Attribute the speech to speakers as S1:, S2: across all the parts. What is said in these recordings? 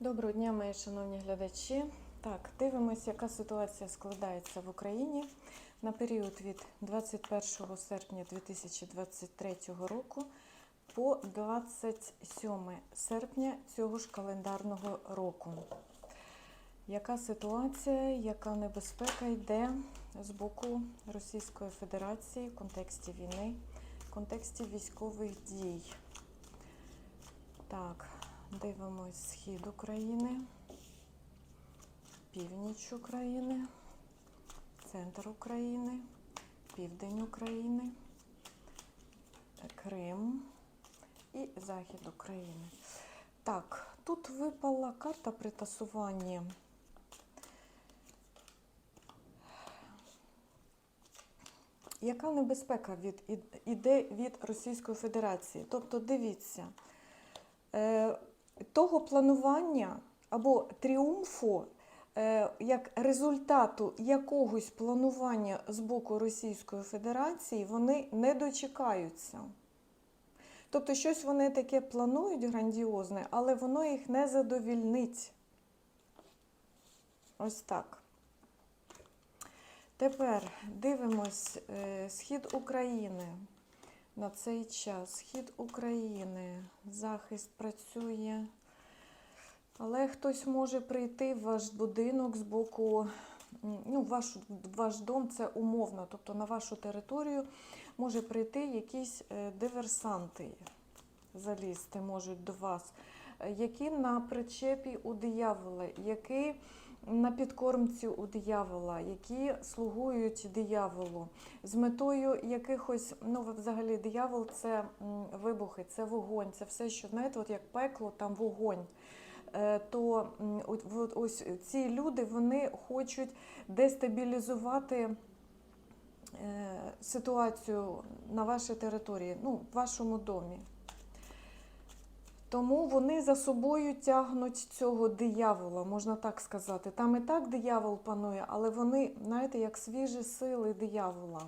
S1: Доброго дня, мої шановні глядачі. Так, дивимося, яка ситуація складається в Україні на період від 21 серпня 2023 року по 27 серпня цього ж календарного року. Яка ситуація, яка небезпека йде з боку Російської Федерації в контексті війни, в контексті військових дій? Так, дивимось схід України, північ України, центр України, південь України, Крим і захід України. Так, тут випала карта при тасуванні. Яка небезпека від, іде від Російської Федерації? Тобто, дивіться, е, того планування або тріумфу, е, як результату якогось планування з боку Російської Федерації, вони не дочекаються. Тобто, щось вони таке планують грандіозне, але воно їх не задовільнить. Ось так. Тепер дивимось е, схід України на цей час. Схід України, захист працює. Але хтось може прийти в ваш будинок з боку, ну, ваш, ваш дом це умовно, тобто на вашу територію може прийти якісь е, диверсанти, залізти можуть до вас, е, які на причепі у диявола, які на підкормці у диявола, які слугують дияволу, з метою якихось, ну взагалі диявол це вибухи, це вогонь, це все, що знаєте, от як пекло, там вогонь. Е, То ось ці люди вони хочуть дестабілізувати е, ситуацію на вашій території, ну, в вашому домі. Тому вони за собою тягнуть цього диявола, можна так сказати. Там і так диявол панує, але вони, знаєте, як свіжі сили диявола.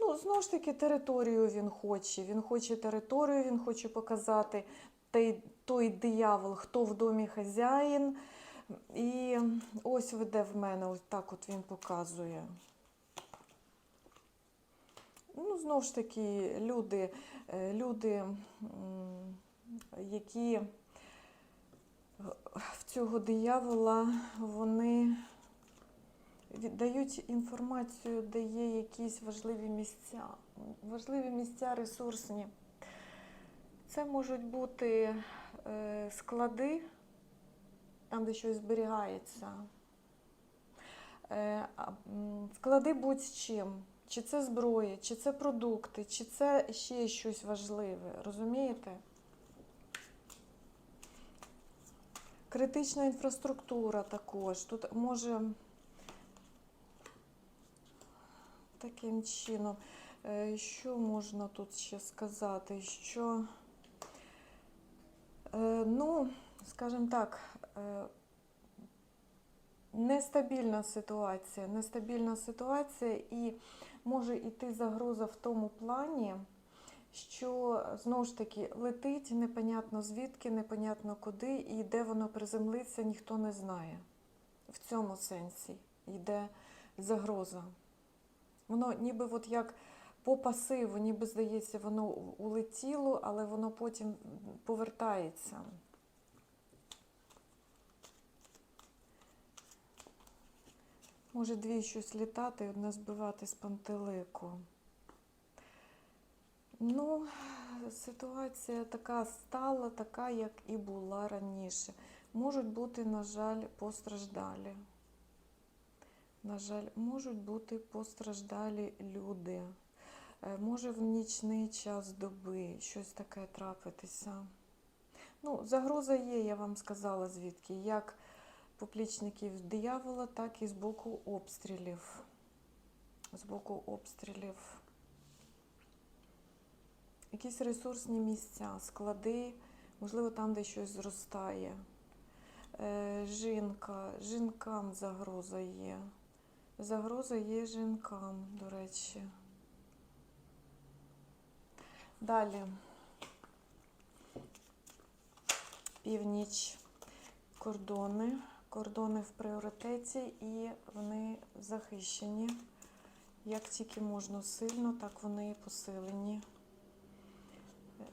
S1: Ну, знову ж таки, територію він хоче. Він хоче територію, він хоче показати той, той диявол, хто в домі хазяїн. І ось веде в мене, ось так от він показує. Ну, знову ж таки, люди, е, люди, які в цього диявола, вони віддають інформацію, де є якісь важливі місця, важливі місця ресурсні. Це можуть бути е, склади, там, де щось зберігається. Е, Склади будь-з чим. Чи це зброя, чи це продукти, чи це ще щось важливе, розумієте? Критична інфраструктура також. Тут може таким чином. Е, Що можна тут ще сказати? Що, е, ну, скажімо так, е, нестабільна ситуація, нестабільна ситуація і може йти загроза в тому плані, що знову ж таки летить непонятно звідки, непонятно куди, і де воно приземлиться, ніхто не знає. В цьому сенсі йде загроза. Воно ніби от як по пасиву, ніби здається, воно улетіло, але воно потім повертається. Може дві щось літати і одне збивати з пантелику. Ну, ситуація така стала, така, як і була раніше. Можуть бути, на жаль, постраждалі. На жаль, можуть бути постраждалі люди. Е, Може в нічний час доби щось таке трапитися. Ну, загроза є, я вам сказала звідки. Як поплічників диявола, так і з боку обстрілів. З боку обстрілів. Якісь ресурсні місця, склади, можливо, там, де щось зростає. Е, жінка, жінкам загроза є. Загроза є жінкам, до речі. Далі. північ кордони. Кордони в пріоритеті і вони захищені. Як тільки можна сильно, так вони посилені. Е,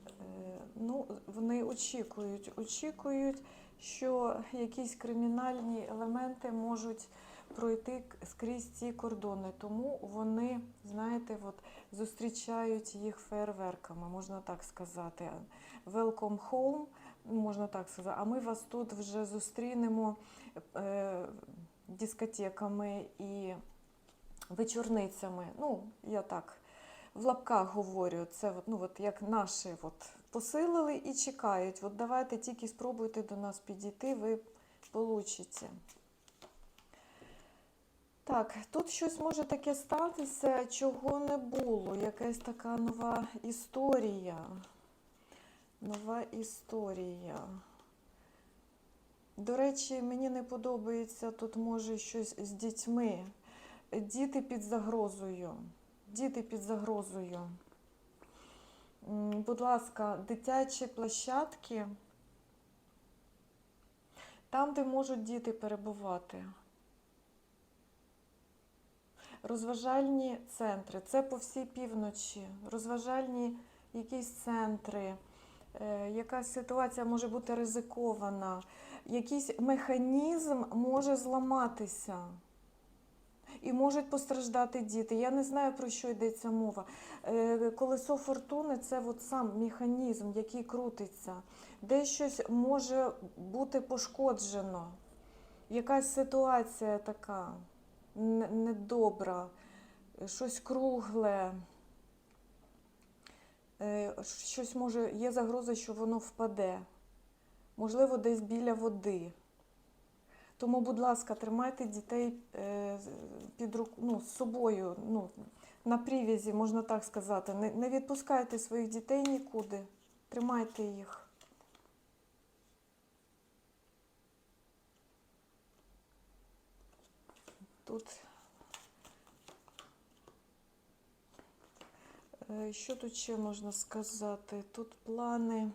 S1: Ну, вони очікують, очікують, що якісь кримінальні елементи можуть пройти скрізь ці кордони. Тому вони, знаєте, от, зустрічають їх фейерверками, можна так сказати. Welcome home, можна так сказати. А ми вас тут вже зустрінемо е, дискотеками і вечорницями. Ну, я так в лапках говорю, це ну, от як наші от, посилили і чекають. От давайте тільки спробуйте до нас підійти, ви получите. Так, тут щось може таке статися, чого не було. Якась така нова історія. Нова історія. До речі, мені не подобається тут може щось з дітьми. Діти під загрозою. Діти під загрозою. Будь ласка, дитячі площадки, там, де можуть діти перебувати. Розважальні центри. Це по всій півночі. Розважальні якісь центри. Е, Якась ситуація може бути ризикована. Якийсь механізм може зламатися. І можуть постраждати діти. Я не знаю, про що йдеться мова. Е, Колесо фортуни це от сам механізм, який крутиться. Де щось може бути пошкоджено. Якась ситуація така недобра, щось кругле. Е, Щось може, є загроза, що воно впаде. Можливо, десь біля води. Тому, будь ласка, тримайте дітей е, під рук, ну, з собою, ну, на привязі, можна так сказати. Не, не відпускайте своїх дітей нікуди. Тримайте їх. Тут. Що тут ще можна сказати? Тут плани,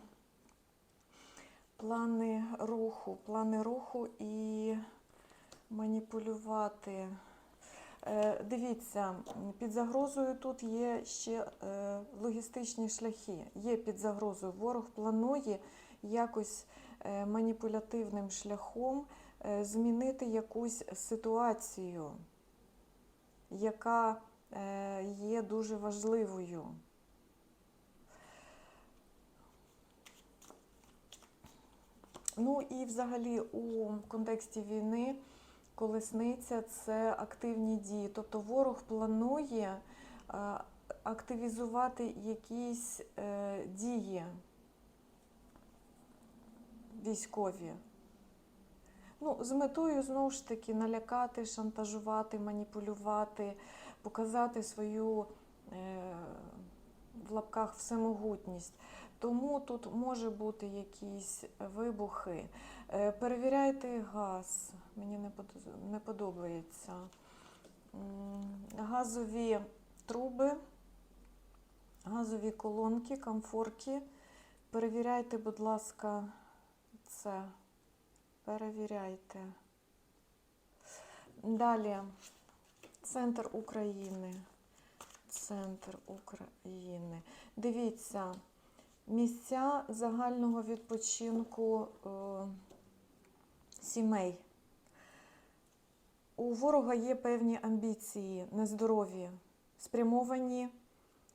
S1: плани руху, плани руху і маніпулювати. Е, Дивіться, під загрозою тут є ще е, логістичні шляхи. Є під загрозою. Ворог планує якось е, маніпулятивним шляхом е, змінити якусь ситуацію, яка е, є дуже важливою. Ну і взагалі у контексті війни колесниця це активні дії. Тобто ворог планує е, активізувати якісь е, дії військові. Ну, з метою знову ж таки налякати, шантажувати, маніпулювати, показати свою е, в лапках всемогутність. Тому тут може бути якісь вибухи. Е, Перевіряйте газ. Мені не подобається. Газові труби, газові колонки, комфорки. Перевіряйте, будь ласка, це. Перевіряйте. Далі. Центр України. Центр України. Дивіться, місця загального відпочинку е, сімей. У ворога є певні амбіції, нездорові, спрямовані,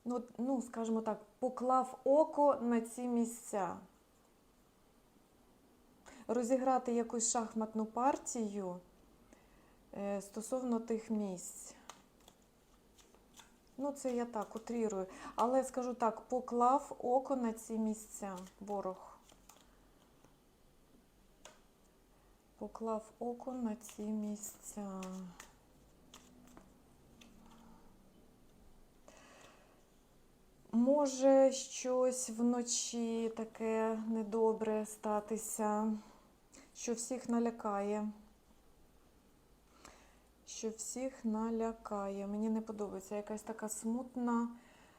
S1: ну, ну, скажімо так, поклав око на ці місця. Розіграти якусь шахматну партію стосовно тих місць. Ну, це я так утрірую. Але скажу так, поклав око на ці місця ворог. Поклав око на ці місця. Може щось вночі таке недобре статися, що всіх налякає. Що всіх налякає. Мені не подобається якась така смутна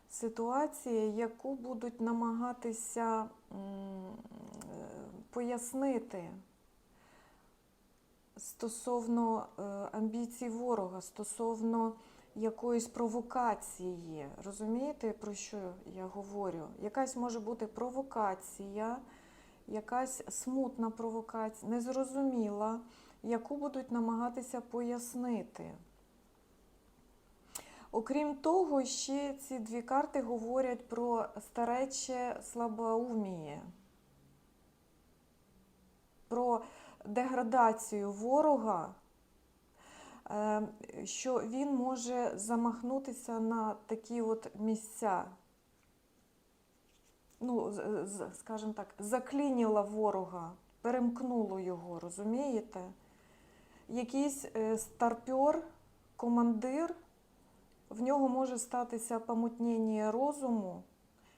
S1: ситуація, яку будуть намагатися е, пояснити стосовно е, амбіцій ворога, стосовно якоїсь провокації. Розумієте, про що я говорю? Якась може бути провокація, якась смутна провокація, незрозуміла, яку будуть намагатися пояснити. Окрім того, ще ці дві карти говорять про старече слабоуміє, про деградацію ворога, е, що він може замахнутися на такі от місця. Ну, скажімо так, заклініло ворога, перемкнуло його, розумієте? Якийсь е, старпьор, командир, в нього може статися помутнення розуму,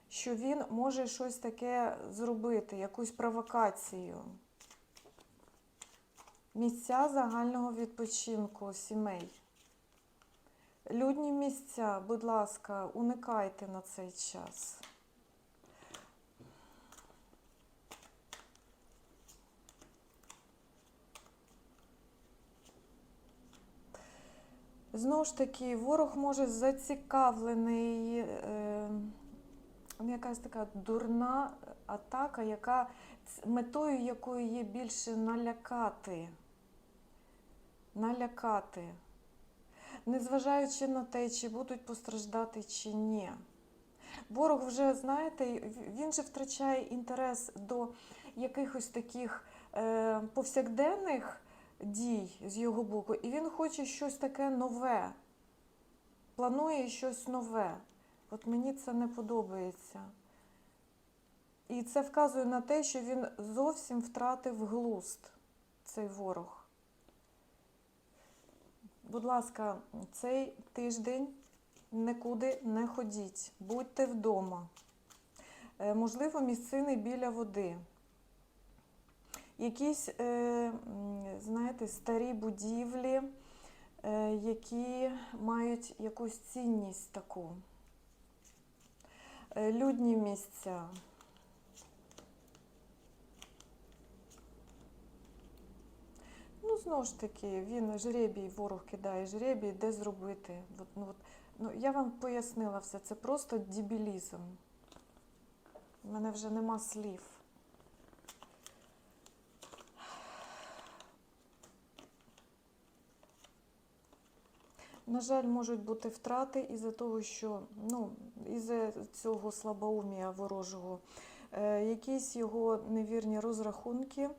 S1: що він може щось таке зробити, якусь провокацію. Місця загального відпочинку сімей. Людні місця, будь ласка, уникайте на цей час. Знову ж таки, ворог може зацікавлений, е, ну, якась така дурна атака, яка метою якої є більше налякати. Налякати. Незважаючи на те, чи будуть постраждати, чи ні. Ворог вже, знаєте, він же втрачає інтерес до якихось таких е, повсякденних дій з його боку, і він хоче щось таке нове. Планує щось нове. От мені це не подобається. І це вказує на те, що він зовсім втратив глузд, цей ворог. Будь ласка, цей тиждень нікуди не ходіть, будьте вдома. Е, Можливо, місцини біля води. Якісь, е, знаєте, старі будівлі, е, які мають якусь цінність таку. Е, Людні місця. Ну, знову ж таки, він жребій, ворог кидає жребій, де зробити. От, ну, от, ну, я вам пояснила все, це просто дебілізм. У мене вже нема слів. На жаль, можуть бути втрати із-за того, що ну, із-за цього слабоумія ворожого, е, якісь його невірні розрахунки.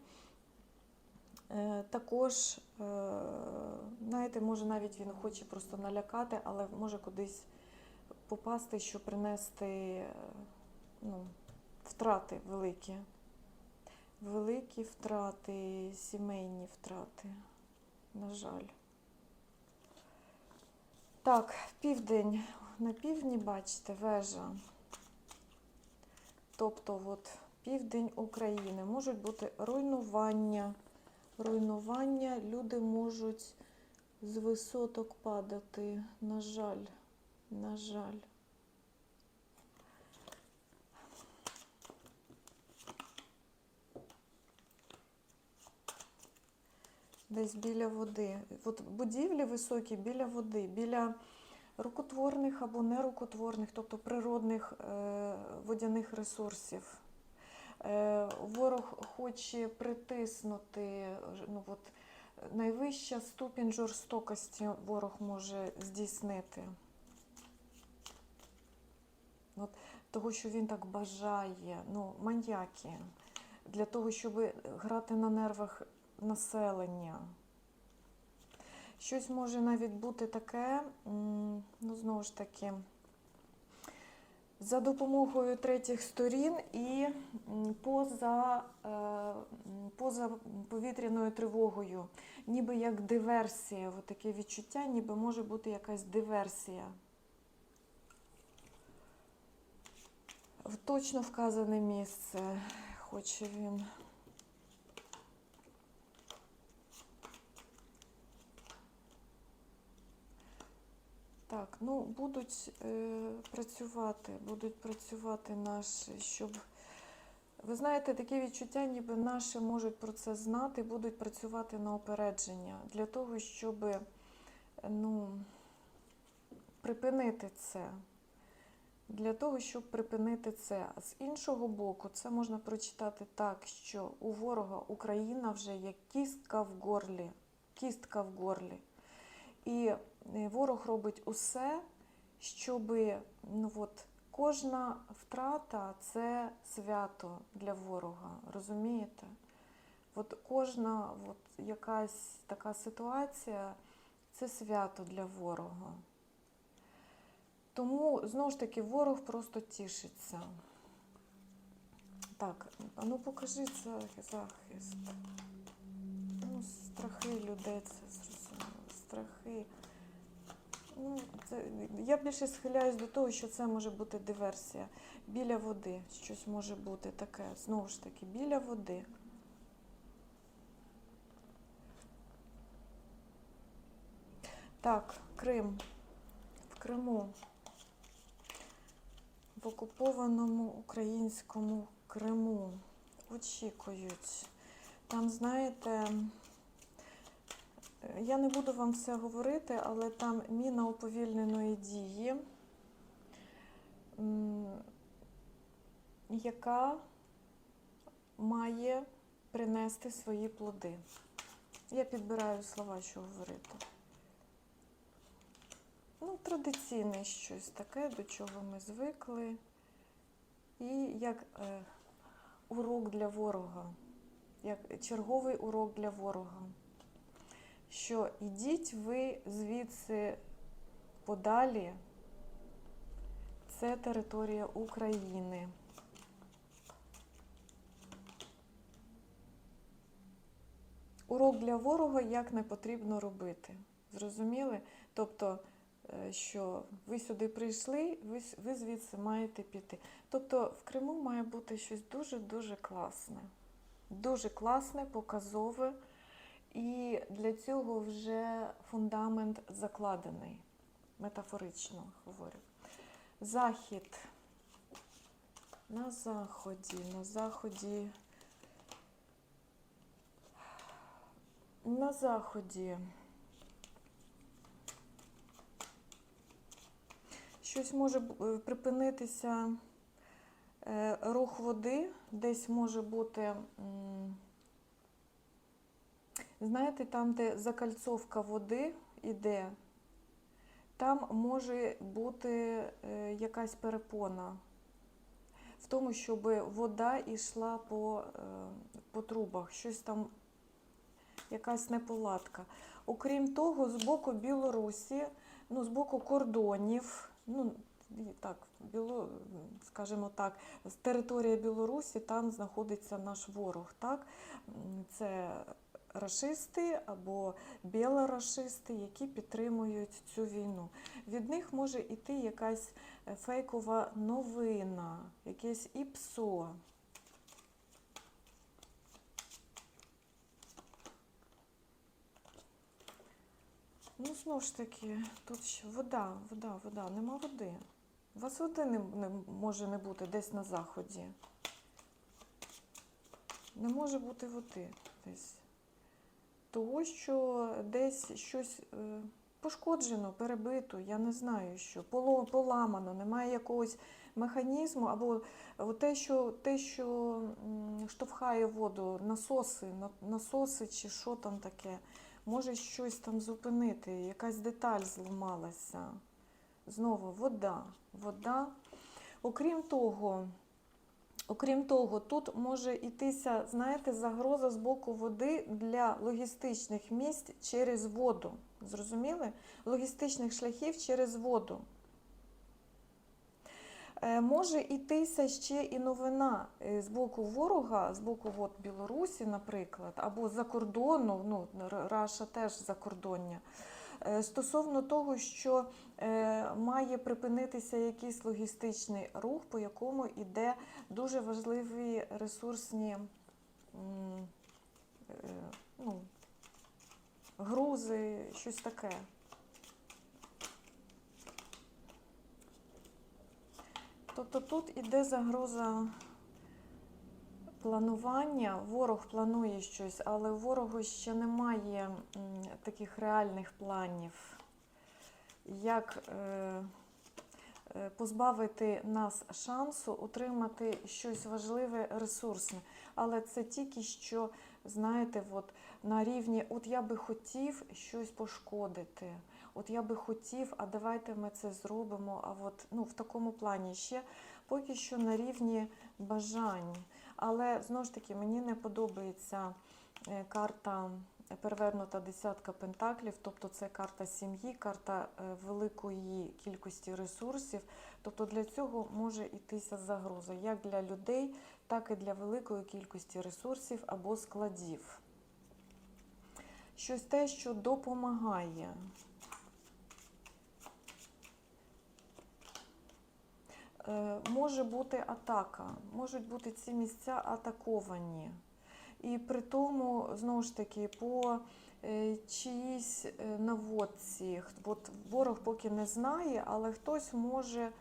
S1: Е, також, е, знаєте, може навіть він хоче просто налякати, але може кудись попасти, що принести е, ну, втрати великі. Великі втрати, сімейні втрати, на жаль. Так, південь. На півдні, бачите, вежа. Тобто, от південь України можуть бути руйнування. Руйнування, люди можуть з висоток падати. На жаль, на жаль. Десь біля води. От будівлі високі біля води, біля рукотворних або нерукотворних, тобто природних е, водяних ресурсів. Е, ворог хоче притиснути, ну, от, найвища ступінь жорстокості ворог може здійснити. От, того, що він так бажає, ну, маньяки, для того, щоб грати на нервах населення. Щось може навіть бути таке, ну, знову ж таки, за допомогою третіх сторін і поза, е, поза повітряною тривогою, ніби як диверсія, От таке відчуття, ніби може бути якась диверсія. В точно вказане місце хоче він. Так, ну будуть е, працювати, будуть працювати наші, щоб Ви знаєте, таке відчуття, ніби наші можуть про це знати, будуть працювати на опередження для того, щоб ну, припинити це. Для того, щоб припинити це. А з іншого боку, це можна прочитати так, що у ворога Україна вже є кістка в горлі. Кістка в горлі. І е, ворог робить усе, щоб ну, от, кожна втрата це свято для ворога. Розумієте? От кожна от, якась така ситуація це свято для ворога. Тому, знову ж таки, ворог просто тішиться. Так, а ну покажи за- захист. Ну, страхи людей, це зрозуміло. Страхи. Ну, це, я більше схиляюсь до того, що це може бути диверсія. Біля води щось може бути таке. Знову ж таки, біля води. Так, Крим. В Криму. В окупованому українському Криму. Очікують. Там, знаєте, я не буду вам все говорити, але там міна уповільненої дії, яка має принести свої плоди. Я підбираю слова, що говорити. Ну, традиційне щось таке, до чого ми звикли. І як е, урок для ворога, як черговий урок для ворога що ідіть ви звідси подалі, це територія України. Урок для ворога, як не потрібно робити. Зрозуміли? Тобто, е, що ви сюди прийшли, ви, ви звідси маєте піти. Тобто в Криму має бути щось дуже-дуже класне. Дуже класне, показове. І для цього вже фундамент закладений, метафорично говорю. Захід. На заході, на заході. На заході. Щось може е, припинитися е, рух води, десь може бути. Знаєте, там, де закальцовка води йде, там може бути е, якась перепона в тому, щоб вода йшла по, е, по трубах, щось там, якась неполадка. Окрім того, з боку Білорусі, ну, з боку кордонів, ну, так, Біло, скажімо так, з території Білорусі там знаходиться наш ворог. Так? Це рашисти або білорашисти, які підтримують цю війну. Від них може йти якась е, фейкова новина, якесь ІПСО. Ну, знову ж таки, тут ще вода, вода, вода, нема води. У вас води не, не може не бути десь на заході. Не може бути води десь. Того, що десь щось е, пошкоджено, перебито, я не знаю що, поламано, немає якогось механізму, або те, що, те, що штовхає воду, насоси, насоси чи що там таке, може щось там зупинити, якась деталь зламалася. Знову вода, вода. Окрім того, Окрім того, тут може йтися, знаєте, загроза з боку води для логістичних місць через воду. Зрозуміли? Логістичних шляхів через воду. Е, Може йтися ще і новина е, з боку ворога, з боку от, Білорусі, наприклад, або за кордону, ну, Раша теж закордоння, стосовно того, що е, має припинитися якийсь логістичний рух, по якому йде дуже важливі ресурсні е, ну, грузи, щось таке. Тобто тут іде загроза планування. Ворог планує щось, але ворогу ще немає таких реальних планів. Як е, е, позбавити нас шансу отримати щось важливе, ресурсне. Але це тільки що, знаєте, от на рівні, от я би хотів щось пошкодити. От я би хотів, а давайте ми це зробимо. А от ну, в такому плані ще поки що на рівні бажань. Але знову ж таки мені не подобається е, карта перевернута десятка пентаклів, тобто це карта сім'ї, карта е, великої кількості ресурсів. Тобто для цього може йтися загроза як для людей, так і для великої кількості ресурсів або складів. Щось те, що допомагає. Може бути атака, можуть бути ці місця атаковані. І при тому, знову ж таки, по е, чиїсь е, наводці, от ворог поки не знає, але хтось може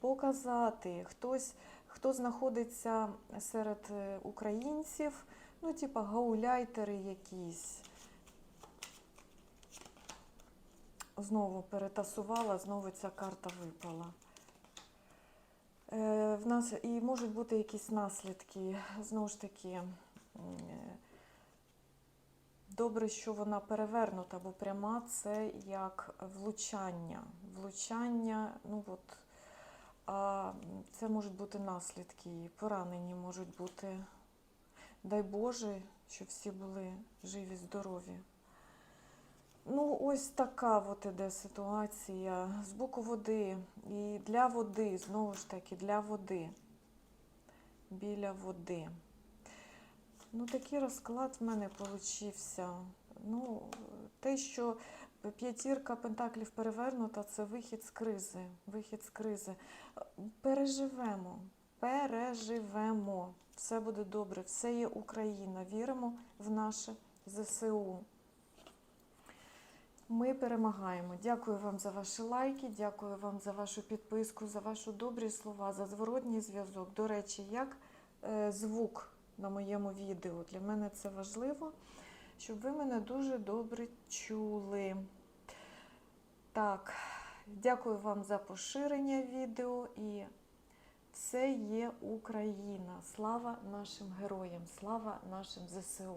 S1: показати, хтось, хто знаходиться серед е, українців, ну, типа гауляйтери якісь. Знову перетасувала, знову ця карта випала. Е, в нас і можуть бути якісь наслідки. Знову ж таки, е, добре, що вона перевернута, бо пряма це як влучання. Влучання, ну от, а це можуть бути наслідки, поранені можуть бути. Дай Боже, щоб всі були живі, здорові. Ну, ось така от іде ситуація з боку води. І для води, знову ж таки, для води. Біля води. Ну, такий розклад в мене получився. Ну, те, що п'ятірка пентаклів перевернута, це вихід з кризи. Вихід з кризи. Переживемо. Переживемо. Все буде добре. Все є Україна. Віримо в наше ЗСУ. Ми перемагаємо. Дякую вам за ваші лайки, дякую вам за вашу підписку, за ваші добрі слова, за зворотній зв'язок. До речі, як е, звук на моєму відео. Для мене це важливо, щоб ви мене дуже добре чули. Так, дякую вам за поширення відео і це є Україна. Слава нашим героям, слава нашим ЗСУ.